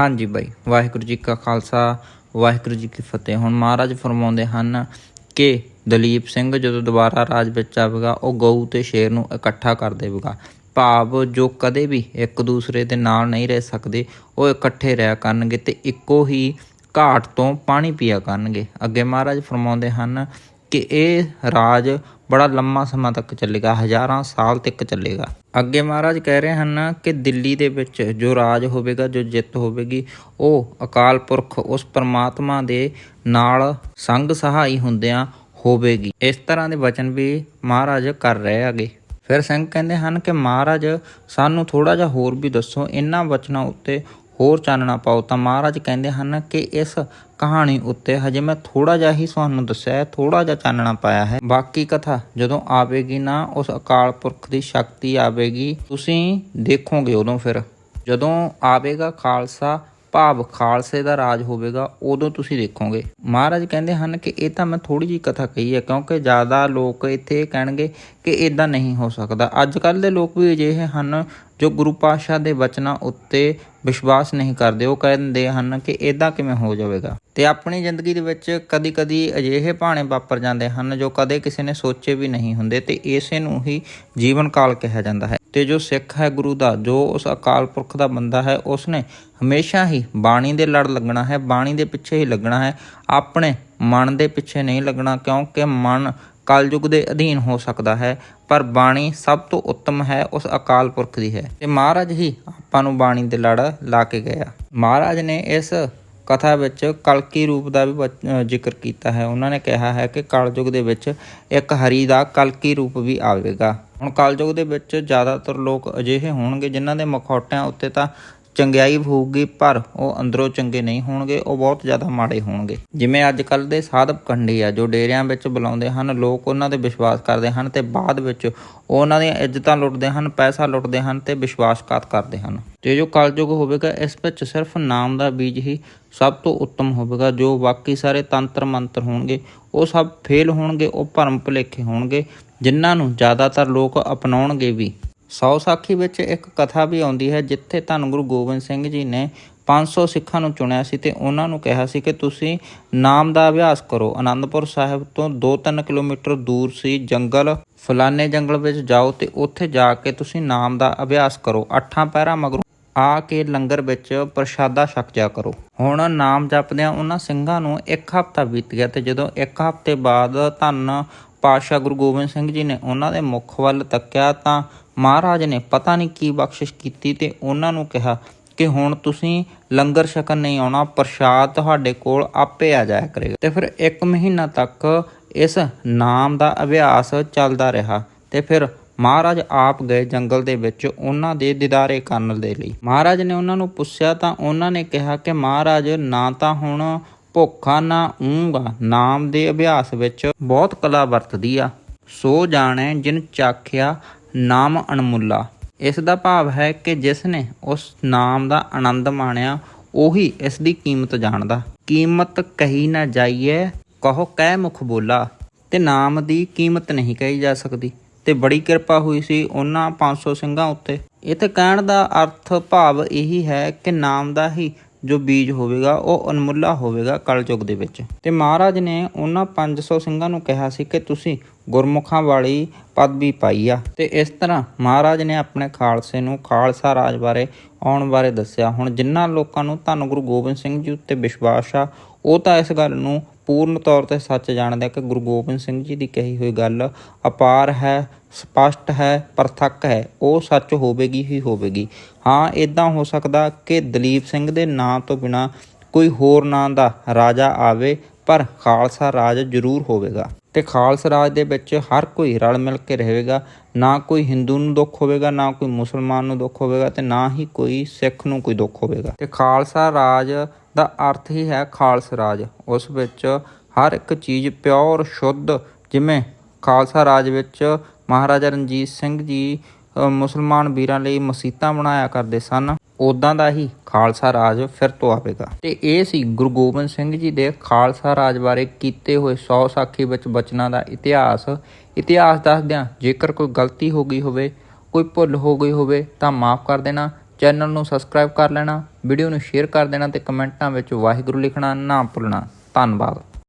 ਹਾਂਜੀ ਬਾਈ, ਵਾਹਿਗੁਰੂ ਜੀ ਕਾ ਖਾਲਸਾ, ਵਾਹਿਗੁਰੂ ਜੀ ਕੀ ਫਤਿਹ। ਹੁਣ ਮਹਾਰਾਜ ਫਰਮਾਉਂਦੇ ਹਨ ਕਿ ਦਲੀਪ ਸਿੰਘ ਜਦੋਂ ਦੁਬਾਰਾ ਰਾਜ ਵਿੱਚ ਆਵੇਗਾ, ਉਹ ਗਊ ਤੇ ਸ਼ੇਰ ਨੂੰ ਇਕੱਠਾ ਕਰ ਦੇਵੇਗਾ। ਭਾਵ ਜੋ ਕਦੇ ਵੀ ਇੱਕ ਦੂਸਰੇ ਦੇ ਨਾਲ ਨਹੀਂ ਰਹਿ ਸਕਦੇ, ਉਹ ਇਕੱਠੇ ਰਹਿ ਕਰਨਗੇ ਤੇ ਇੱਕੋ ਹੀ ਘਾਟ ਤੋਂ ਪਾਣੀ ਪੀਆ ਕਰਨਗੇ। ਅੱਗੇ ਮਹਾਰਾਜ ਫਰਮਾਉਂਦੇ ਹਨ ਕਿ ਇਹ ਰਾਜ ਬੜਾ ਲੰਮਾ ਸਮਾਂ ਤੱਕ ਚੱਲੇਗਾ, ਹਜ਼ਾਰਾਂ ਸਾਲ ਤੱਕ ਚੱਲੇਗਾ। ਅੱਗੇ ਮਹਾਰਾਜ ਕਹਿ ਰਹੇ ਹਨ ਕਿ ਦਿੱਲੀ ਦੇ ਵਿੱਚ ਜੋ ਰਾਜ ਹੋਵੇਗਾ, ਜੋ ਜਿੱਤ ਹੋਵੇਗੀ, ਉਹ ਅਕਾਲ ਪੁਰਖ ਉਸ ਪਰਮਾਤਮਾ ਦੇ ਨਾਲ ਸੰਗ ਸਹਾਈ ਹੁੰਦਿਆਂ ਹੋਵੇਗੀ। ਇਸ ਤਰ੍ਹਾਂ ਦੇ ਵਚਨ ਵੀ ਮਹਾਰਾਜ ਕਰ ਰਹੇ ਹੈਗੇ। ਫਿਰ ਸਿੰਘ ਕਹਿੰਦੇ ਹਨ ਕਿ ਮਹਾਰਾਜ, ਸਾਨੂੰ ਥੋੜਾ ਜਿਹਾ ਹੋਰ ਵੀ ਦੱਸੋ ਇਹਨਾਂ ਵਚਨਾਂ ਉੱਤੇ ਹੋਰ ਚਾਨਣਾ ਪਾਓ ਤਾਂ ਮਹਾਰਾਜ ਕਹਿੰਦੇ ਹਨ ਕਿ ਇਸ ਕਹਾਣੀ ਉੱਤੇ ਹਜੇ ਮੈਂ ਥੋੜਾ ਜਿਹਾ ਹੀ ਤੁਹਾਨੂੰ ਦੱਸਿਆ ਹੈ ਥੋੜਾ ਜਿਹਾ ਚਾਨਣਾ ਪਾਇਆ ਹੈ। ਬਾਕੀ ਕਥਾ ਜਦੋਂ ਆਵੇਗੀ ਨਾ, ਉਸ ਅਕਾਲ ਪੁਰਖ ਦੀ ਸ਼ਕਤੀ ਆਵੇਗੀ, ਤੁਸੀਂ ਦੇਖੋਗੇ ਉਦੋਂ ਫਿਰ। ਜਦੋਂ ਆਵੇਗਾ ਖਾਲਸਾ, ਭਾਵ ਖਾਲਸੇ ਦਾ ਰਾਜ ਹੋਵੇਗਾ, ਉਦੋਂ ਤੁਸੀਂ ਦੇਖੋਗੇ। ਮਹਾਰਾਜ ਕਹਿੰਦੇ ਹਨ ਕਿ ਇਹ ਤਾਂ ਮੈਂ ਥੋੜੀ ਜੀ ਕਥਾ ਕਹੀ ਹੈ, ਕਿਉਂਕਿ ਜ਼ਿਆਦਾ ਲੋਕ ਇੱਥੇ ਇਹ ਕਹਿਣਗੇ ਕਿ ਇਦਾਂ ਨਹੀਂ ਹੋ ਸਕਦਾ। ਅੱਜ ਕੱਲ ਦੇ ਲੋਕ ਵੀ ਅਜਿਹੇ ਹਨ ਜੋ ਗੁਰੂ ਪਾਤਸ਼ਾਹ ਦੇ ਬਚਨਾਂ ਉੱਤੇ ਵਿਸ਼ਵਾਸ ਨਹੀਂ ਕਰਦੇ, ਉਹ ਕਹਿੰਦੇ ਹਨ ਕਿ ਇਦਾਂ ਕਿਵੇਂ ਹੋ ਜਾਵੇਗਾ? ਤੇ ਆਪਣੀ ਜ਼ਿੰਦਗੀ ਦੇ ਵਿੱਚ ਕਦੀ-ਕਦੀ ਅਜਿਹੇ ਭਾਣੇ ਵਾਪਰ ਜਾਂਦੇ ਹਨ ਜੋ ਕਦੇ ਕਿਸੇ ਨੇ ਸੋਚੇ ਵੀ ਨਹੀਂ ਹੁੰਦੇ ਤੇ ਇਸੇ ਨੂੰ ਹੀ ਜੀਵਨ ਕਾਲ ਕਿਹਾ ਜਾਂਦਾ ਹੈ। ਤੇ ਜੋ ਸਿੱਖ ਹੈ ਗੁਰੂ ਦਾ, ਜੋ ਉਸ ਅਕਾਲ ਪੁਰਖ ਦਾ ਬੰਦਾ ਹੈ ਉਸ ਨੇ ਹਮੇਸ਼ਾ ਹੀ ਬਾਣੀ ਦੇ ਲੜ ਲੱਗਣਾ ਹੈ, ਬਾਣੀ ਦੇ ਪਿੱਛੇ ਹੀ ਲੱਗਣਾ ਹੈ। ਆਪਣੇ ਮਨ ਦੇ ਪਿੱਛੇ ਨਹੀਂ ਲੱਗਣਾ ਕਿਉਂਕਿ ਮਨ ਕਲਯੁਗ ਦੇ ਅਧੀਨ ਹੋ ਸਕਦਾ ਹੈ, ਪਰ ਬਾਣੀ ਸਭ ਤੋਂ ਉੱਤਮ ਹੈ ਉਸ ਅਕਾਲ ਪੁਰਖ ਦੀ ਹੈ। ਤੇ ਮਹਾਰਾਜ ਹੀ ਆਪਾਂ ਨੂੰ ਬਾਣੀ ਦੇ ਲੜ ਲਾ ਕੇ ਗਿਆ। ਮਹਾਰਾਜ ਨੇ ਇਸ ਕਥਾ ਵਿੱਚ ਕਲਕੀ ਰੂਪ ਦਾ ਵੀ ਵਚ- ਜ਼ਿਕਰ ਕੀਤਾ ਹੈ। ਉਹਨਾਂ ਨੇ ਕਿਹਾ ਹੈ ਕਿ ਕਲਯੁਗ ਦੇ ਵਿੱਚ ਇੱਕ ਹਰੀ ਦਾ ਕਲਕੀ ਰੂਪ ਵੀ ਆਵੇਗਾ। ਹੁਣ ਕਲਯੁਗ ਦੇ ਵਿੱਚ ਜ਼ਿਆਦਾਤਰ ਲੋਕ ਅਜਿਹੇ ਹੋਣਗੇ ਜਿਨ੍ਹਾਂ ਦੇ ਮਖੌਟਿਆਂ ਉੱਤੇ ਤਾਂ ਚੰਗਿਆਈ ਹੋਊਗੀ, ਪਰ ਉਹ ਅੰਦਰੋਂ ਚੰਗੇ ਨਹੀਂ ਹੋਣਗੇ, ਉਹ ਬਹੁਤ ਜ਼ਿਆਦਾ ਮਾੜੇ ਹੋਣਗੇ। ਜਿਵੇਂ ਅੱਜ ਕੱਲ ਦੇ ਸਾਧਕ ਕੰਡੀ ਆ, ਜੋ ਡੇਰਿਆਂ ਵਿੱਚ ਬੁਲਾਉਂਦੇ ਹਨ, ਲੋਕ ਉਹਨਾਂ ਤੇ ਵਿਸ਼ਵਾਸ ਕਰਦੇ ਹਨ ਤੇ ਬਾਅਦ ਵਿੱਚ ਉਹ ਉਹਨਾਂ ਦੀਆਂ ਇੱਜ਼ਤਾਂ ਲੁੱਟਦੇ ਹਨ, ਪੈਸਾ ਲੁੱਟਦੇ ਹਨ ਤੇ ਵਿਸ਼ਵਾਸਘਾਤ ਕਰਦੇ ਹਨ। ਤੇ ਜੋ ਕਲਯੁਗ ਹੋਵੇਗਾ, ਇਸ ਵਿੱਚ ਸਿਰਫ ਨਾਮ ਦਾ ਬੀਜ ਹੀ ਸਭ ਤੋਂ ਉੱਤਮ ਹੋਵੇਗਾ, ਜੋ ਬਾਕੀ ਸਾਰੇ ਤੰਤਰ ਮੰਤਰ ਹੋਣਗੇ, ਉਹ ਸਭ ਫੇਲ ਹੋਣਗੇ, ਉਹ ਭਰਮ ਭੁਲੇਖੇ ਹੋਣਗੇ, ਜਿਨ੍ਹਾਂ ਨੂੰ ਜ਼ਿਆਦਾਤਰ ਲੋਕ ਅਪਣਾਉਣਗੇ ਵੀ। ਸੌ ਸਾਖੀ ਵਿੱਚ ਇੱਕ ਕਥਾ ਵੀ ਆਉਂਦੀ ਹੈ, ਜਿੱਥੇ ਧੰਨ ਗੁਰੂ ਗੋਬਿੰਦ ਸਿੰਘ ਜੀ ਨੇ 500 ਸਿੱਖਾਂ ਨੂੰ ਚੁਣਿਆ ਸੀ ਤੇ ਉਹਨਾਂ ਨੂੰ ਕਿਹਾ ਸੀ ਕਿ ਤੁਸੀਂ ਨਾਮ ਦਾ ਅਭਿਆਸ ਕਰੋ। ਆਨੰਦਪੁਰ ਸਾਹਿਬ ਤੋਂ 2-3 ਕਿਲੋਮੀਟਰ ਦੂਰ ਸੀ, ਜੰਗਲ ਫਲਾਨੇ ਜੰਗਲ ਵਿੱਚ ਜਾਓ ਤੇ ਉੱਥੇ ਜਾ ਕੇ ਤੁਸੀਂ ਨਾਮ ਦਾ ਅਭਿਆਸ ਕਰੋ। ਅੱਠਾਂ ਪਹਿਰਾਂ ਮਗਰੋਂ ਆ ਕੇ ਲੰਗਰ ਵਿੱਚ ਪ੍ਰਸ਼ਾਦਾ ਛਕ ਜਾ ਕਰੋ। ਹੁਣ ਨਾਮ ਜਪਦਿਆਂ ਉਹਨਾਂ ਸਿੰਘਾਂ ਨੂੰ ਇੱਕ ਹਫ਼ਤਾ ਬੀਤ ਗਿਆ ਤੇ ਜਦੋਂ ਇੱਕ ਹਫ਼ਤੇ ਬਾਅਦ ਧੰਨ ਪਾਤਸ਼ਾਹ ਗੁਰੂ ਗੋਬਿੰਦ ਸਿੰਘ ਜੀ ਨੇ ਉਹਨਾਂ ਦੇ ਮੁਖ ਵੱਲ ਤੱਕਿਆ ਤਾਂ ਮਹਾਰਾਜ ਨੇ ਪਤਾ ਨਹੀਂ ਕੀ ਬਖਸ਼ਿਸ਼ ਕੀਤੀ ਤੇ ਉਹਨਾਂ ਨੂੰ ਕਿਹਾ ਕਿ ਹੁਣ ਤੁਸੀਂ ਲੰਗਰ ਛਕਣ ਨਹੀਂ ਆਉਣਾ, ਪ੍ਰਸ਼ਾਦ ਤੁਹਾਡੇ ਕੋਲ ਆਪੇ ਆ ਜਾਇਆ ਕਰੇਗਾ। ਤੇ ਫਿਰ 1 ਮਹੀਨਾ ਤੱਕ ਇਸ ਨਾਮ ਦਾ ਅਭਿਆਸ ਚੱਲਦਾ ਰਿਹਾ ਤੇ ਫਿਰ ਮਹਾਰਾਜ ਆਪ ਗਏ ਜੰਗਲ ਦੇ ਵਿੱਚ ਉਹਨਾਂ ਦੇ ਦੀਦਾਰੇ ਕਰਨ ਦੇ ਲਈ। ਮਹਾਰਾਜ ਨੇ ਉਹਨਾਂ ਨੂੰ ਪੁੱਛਿਆ ਤਾਂ ਉਹਨਾਂ ਨੇ ਕਿਹਾ ਕਿ ਮਹਾਰਾਜ, ਨਾ ਤਾਂ ਹੁਣ ਭੁੱਖਾ ਨਾ ਊਂਗਾ। ਨਾਮ ਦੇ ਅਭਿਆਸ ਵਿੱਚ ਬਹੁਤ ਕਲਾ ਵਰਤਦੀ ਆ। ਸੋ ਜਾਣੈ ਜਿਨ ਚਾਖਿਆ ਨਾਮ ਅਣਮੁੱਲਾ। ਇਸ ਦਾ ਭਾਵ ਹੈ ਕਿ ਜਿਸ ਨੇ ਉਸ ਨਾਮ ਦਾ ਆਨੰਦ ਮਾਣਿਆ, ਉਹੀ ਇਸ ਦੀ ਕੀਮਤ ਜਾਣਦਾ। ਕੀਮਤ ਕਹੀ ਨਾ ਜਾਈਏ ਕਹੋ ਕਹਿ ਮੁਖ ਬੋਲਾ। ਤੇ ਨਾਮ ਦੀ ਕੀਮਤ ਨਹੀਂ ਕਹੀ ਜਾ ਸਕਦੀ। ਤੇ ਬੜੀ ਕਿਰਪਾ ਹੋਈ ਸੀ ਉਹਨਾਂ 500 ਸਿੰਘਾਂ ਉੱਤੇ। ਇੱਥੇ ਕਹਿਣ ਦਾ ਅਰਥ ਭਾਵ ਇਹੀ ਹੈ ਕਿ ਨਾਮ ਦਾ ਹੀ ਜੋ ਬੀਜ ਹੋਵੇਗਾ, ਉਹ ਅਨਮੁੱਲਾ ਹੋਵੇਗਾ ਕਲਯੁਗ ਦੇ ਵਿੱਚ। ਤੇ ਮਹਾਰਾਜ ਨੇ ਉਹਨਾਂ 500 ਸਿੰਘਾਂ ਨੂੰ ਕਿਹਾ ਸੀ ਕਿ ਤੁਸੀਂ ਗੁਰਮੁਖਾਂ ਵਾਲੀ ਪਦਵੀ ਪਾਈ ਆ। ਤੇ ਇਸ ਤਰ੍ਹਾਂ ਮਹਾਰਾਜ ਨੇ ਆਪਣੇ ਖਾਲਸੇ ਨੂੰ ਖਾਲਸਾ ਰਾਜ ਬਾਰੇ ਆਉਣ ਬਾਰੇ ਦੱਸਿਆ। ਹੁਣ ਜਿਨ੍ਹਾਂ ਲੋਕਾਂ ਨੂੰ ਧੰਨ ਗੁਰੂ ਗੋਬਿੰਦ ਸਿੰਘ ਜੀ ਉੱਤੇ ਵਿਸ਼ਵਾਸ ਆ, ਉਹ ਤਾਂ ਇਸ ਗੱਲ ਨੂੰ ਪੂਰਨ ਤੌਰ ਤੇ ਸੱਚ ਜਾਣਦੇ ਆ ਕਿ ਗੁਰੂ ਗੋਬਿੰਦ ਸਿੰਘ ਜੀ ਦੀ ਕਹੀ ਹੋਈ ਗੱਲ ਅਪਾਰ ਹੈ, ਸਪਸ਼ਟ ਹੈ, ਪ੍ਰਤੱਖ ਹੈ, ਉਹ ਸੱਚ ਹੋਵੇਗੀ ਹੀ ਹੋਵੇਗੀ। ਹਾਂ ਇਦਾਂ ਹੋ ਸਕਦਾ ਕਿ ਦਲੀਪ ਸਿੰਘ ਦੇ ਨਾਂ ਤੋਂ ਬਿਨਾ ਕੋਈ ਹੋਰ ਨਾਂ ਦਾ ਰਾਜਾ ਆਵੇ, ਪਰ ਖਾਲਸਾ ਰਾਜ ਜ਼ਰੂਰ ਹੋਵੇਗਾ। ਤੇ ਖਾਲਸਾ ਰਾਜ ਦੇ ਵਿੱਚ ਹਰ ਕੋਈ ਰਲ ਮਿਲ ਕੇ ਰਹੇਗਾ। ਨਾ ਕੋਈ ਹਿੰਦੂ ਨੂੰ ਦੁੱਖ ਹੋਵੇਗਾ, ਨਾ ਕੋਈ ਮੁਸਲਮਾਨ ਨੂੰ ਦੁੱਖ ਹੋਵੇਗਾ ਤੇ ਨਾ ਹੀ ਕੋਈ ਸਿੱਖ ਨੂੰ ਕੋਈ ਦੁੱਖ ਹੋਵੇਗਾ। ਤੇ ਖਾਲਸਾ ਰਾਜ ਦਾ ਅਰਥ ਹੀ ਹੈ ਖਾਲਸਾ ਰਾਜ। ਉਸ ਵਿੱਚ ਹਰ ਇੱਕ ਚੀਜ਼ ਪਿਓਰ, ਸ਼ੁੱਧ, ਜਿਵੇਂ ਖਾਲਸਾ ਰਾਜ ਵਿੱਚ ਮਹਾਰਾਜਾ ਰਣਜੀਤ ਸਿੰਘ ਜੀ ਮੁਸਲਮਾਨ ਵੀਰਾਂ ਲਈ ਮਸੀਤਾਂ ਬਣਾਇਆ ਕਰਦੇ ਸਨ। ਉਦਾਂ ਦਾ ਹੀ ਖਾਲਸਾ ਰਾਜ ਫਿਰ ਤੋਂ ਆਵੇਗਾ। ਤੇ ਇਹ ਸੀ ਗੁਰੂ ਗੋਬਿੰਦ ਸਿੰਘ ਜੀ ਦੇ ਖਾਲਸਾ ਰਾਜ ਬਾਰੇ ਕੀਤੇ ਹੋਏ 100 ਸਾਖੀ ਵਿੱਚ ਬਚਨਾਂ ਦਾ ਇਤਿਹਾਸ। ਇਤਿਹਾਸ ਦੱਸਦਿਆਂ ਜੇਕਰ ਕੋਈ ਗਲਤੀ ਹੋ ਗਈ ਹੋਵੇ, ਕੋਈ ਭੁੱਲ ਹੋ ਗਈ ਹੋਵੇ ਤਾਂ ਮਾਫ ਕਰ ਦੇਣਾ, ਚੈਨਲ ਨੂੰ ਸਬਸਕ੍ਰਾਈਬ ਕਰ ਲੈਣਾ, ਵੀਡੀਓ ਨੂੰ ਸ਼ੇਅਰ ਕਰ ਦੇਣਾ ਤੇ ਕਮੈਂਟਾਂ ਵਿੱਚ ਵਾਹਿਗੁਰੂ ਲਿਖਣਾ ਨਾ ਭੁੱਲਣਾ। ਧੰਨਵਾਦ।